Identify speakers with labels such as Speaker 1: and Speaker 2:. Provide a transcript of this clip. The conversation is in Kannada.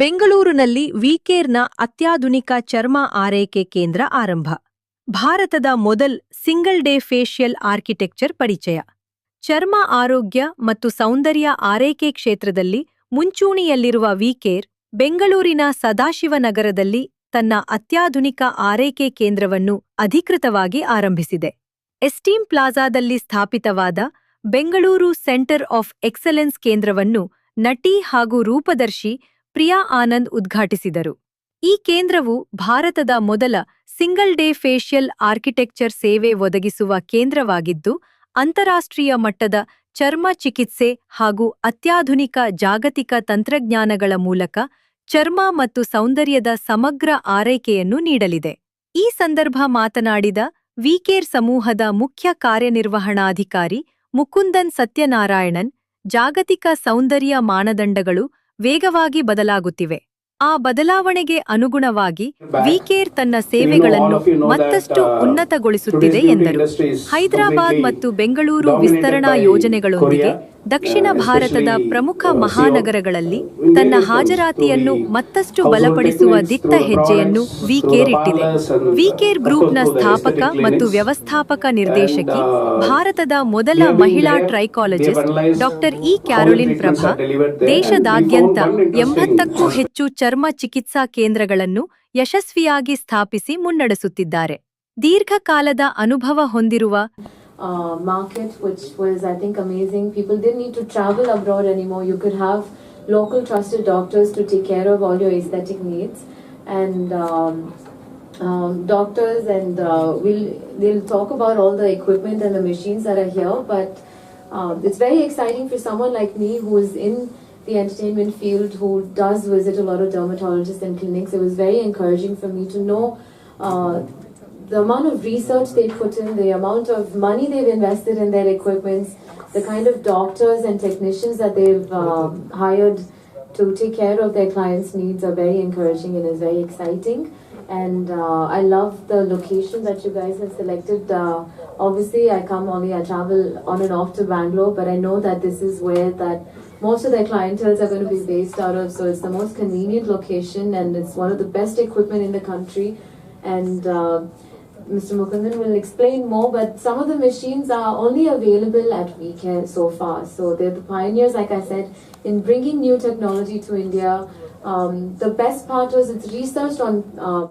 Speaker 1: ಬೆಂಗಳೂರಿನಲ್ಲಿ ವಿಕೇರ್ನ ಅತ್ಯಾಧುನಿಕ ಚರ್ಮ ಆರೈಕೆ ಕೇಂದ್ರ ಆರಂಭ. ಭಾರತದ ಮೊದಲ್ ಸಿಂಗಲ್ ಡೇ ಫೇಶಿಯಲ್ ಆರ್ಕಿಟೆಕ್ಚರ್ ಪರಿಚಯ. ಚರ್ಮ ಆರೋಗ್ಯ ಮತ್ತು ಸೌಂದರ್ಯ ಆರೈಕೆ ಕ್ಷೇತ್ರದಲ್ಲಿ ಮುಂಚೂಣಿಯಲ್ಲಿರುವ ವಿಕೇರ್ ಬೆಂಗಳೂರಿನ ಸದಾಶಿವನಗರದಲ್ಲಿ ತನ್ನ ಅತ್ಯಾಧುನಿಕ ಆರೈಕೆ ಕೇಂದ್ರವನ್ನು ಅಧಿಕೃತವಾಗಿ ಆರಂಭಿಸಿದೆ. ಎಸ್ಟೀಮ್ ಪ್ಲಾಜಾದಲ್ಲಿ ಸ್ಥಾಪಿತವಾದ ಬೆಂಗಳೂರು ಸೆಂಟರ್ ಆಫ್ ಎಕ್ಸಲೆನ್ಸ್ ಕೇಂದ್ರವನ್ನು ನಟಿ ಹಾಗೂ ರೂಪದರ್ಶಿ ಪ್ರಿಯಾ ಆನಂದ್ ಉದ್ಘಾಟಿಸಿದರು. ಈ ಕೇಂದ್ರವು ಭಾರತದ ಮೊದಲ ಸಿಂಗಲ್ ಡೇ ಫೇಶಿಯಲ್ ಆರ್ಕಿಟೆಕ್ಚರ್ ಸೇವೆ ಒದಗಿಸುವ ಕೇಂದ್ರವಾಗಿದ್ದು, ಅಂತಾರಾಷ್ಟ್ರೀಯ ಮಟ್ಟದ ಚರ್ಮ ಚಿಕಿತ್ಸೆ ಹಾಗೂ ಅತ್ಯಾಧುನಿಕ ಜಾಗತಿಕ ತಂತ್ರಜ್ಞಾನಗಳ ಮೂಲಕ ಚರ್ಮ ಮತ್ತು ಸೌಂದರ್ಯದ ಸಮಗ್ರ ಆರೈಕೆಯನ್ನು ನೀಡಲಿದೆ. ಈ ಸಂದರ್ಭ ಮಾತನಾಡಿದ ವಿಕೇರ್ ಸಮೂಹದ ಮುಖ್ಯ ಕಾರ್ಯನಿರ್ವಹಣಾಧಿಕಾರಿ ಮುಕುಂದನ್ ಸತ್ಯನಾರಾಯಣನ್, ಜಾಗತಿಕ ಸೌಂದರ್ಯ ಮಾನದಂಡಗಳು ವೇಗವಾಗಿ ಬದಲಾಗುತ್ತಿವೆ. ಆ ಬದಲಾವಣೆಗೆ ಅನುಗುಣವಾಗಿ ವಿಕೇರ್ ತನ್ನ ಸೇವೆಗಳನ್ನು ಮತ್ತಷ್ಟು ಉನ್ನತಗೊಳಿಸುತ್ತಿದೆ ಎಂದರು. ಹೈದರಾಬಾದ್ ಮತ್ತು ಬೆಂಗಳೂರು ವಿಸ್ತರಣಾ ಯೋಜನೆಗಳೊಂದಿಗೆ ದಕ್ಷಿಣ ಭಾರತದ ಪ್ರಮುಖ ಮಹಾನಗರಗಳಲ್ಲಿ ತನ್ನ ಹಾಜರಾತಿಯನ್ನು ಮತ್ತಷ್ಟು ಬಲಪಡಿಸುವ ದಿಟ್ಟ ಹೆಜ್ಜೆಯನ್ನು ವಿಕೇರ್ ಇಟ್ಟಿದೆ. ವಿಕೇರ್ ಗ್ರೂಪ್ನ ಸ್ಥಾಪಕ ಮತ್ತು ವ್ಯವಸ್ಥಾಪಕ ನಿರ್ದೇಶಕಿ ಭಾರತದ ಮೊದಲ ಮಹಿಳಾ trichologist doctor E Caroline Prabha ದೇಶದಾದ್ಯಂತ ಎಂಬತ್ತಕ್ಕೂ ಹೆಚ್ಚು ಚರ್ಮ ಚಿಕಿತ್ಸಾ ಕೇಂದ್ರಗಳನ್ನು ಯಶಸ್ವಿಯಾಗಿ ಸ್ಥಾಪಿಸಿ ಮುನ್ನಡೆಸುತ್ತಿದ್ದಾರೆ. ದೀರ್ಘಕಾಲದ ಅನುಭವ ಹೊಂದಿರುವ
Speaker 2: uh, market, which was, I think, amazing. People didn't need to travel abroad anymore. You could have local trusted doctors to take care of all your aesthetic needs. And um, um, doctors and uh, will they'll talk about all the equipment and the machines that are here. But um, it's very exciting for someone like me who is in the entertainment field, who does visit a lot of dermatologists and clinics. It was very encouraging for me to know. Uh, the amount of research they put in, the amount of money they've invested in their equipments, the kind of doctors and technicians that they've um, hired to take care of their clients' needs are very encouraging and is very exciting. And uh, I love the location that you guys have selected. Uh, obviously, I come only, I travel on and off to Bangalore, but I know that this is where that most of their clientels are going to be based out of. So it's the most convenient location, and it's one of the best equipment in the country. And uh, Mr. Mukundan will explain more, but some of the machines are only available at WeCare so far. So they're the pioneers, like I said, in bringing new technology to India. Um, the best part was it's researched on uh,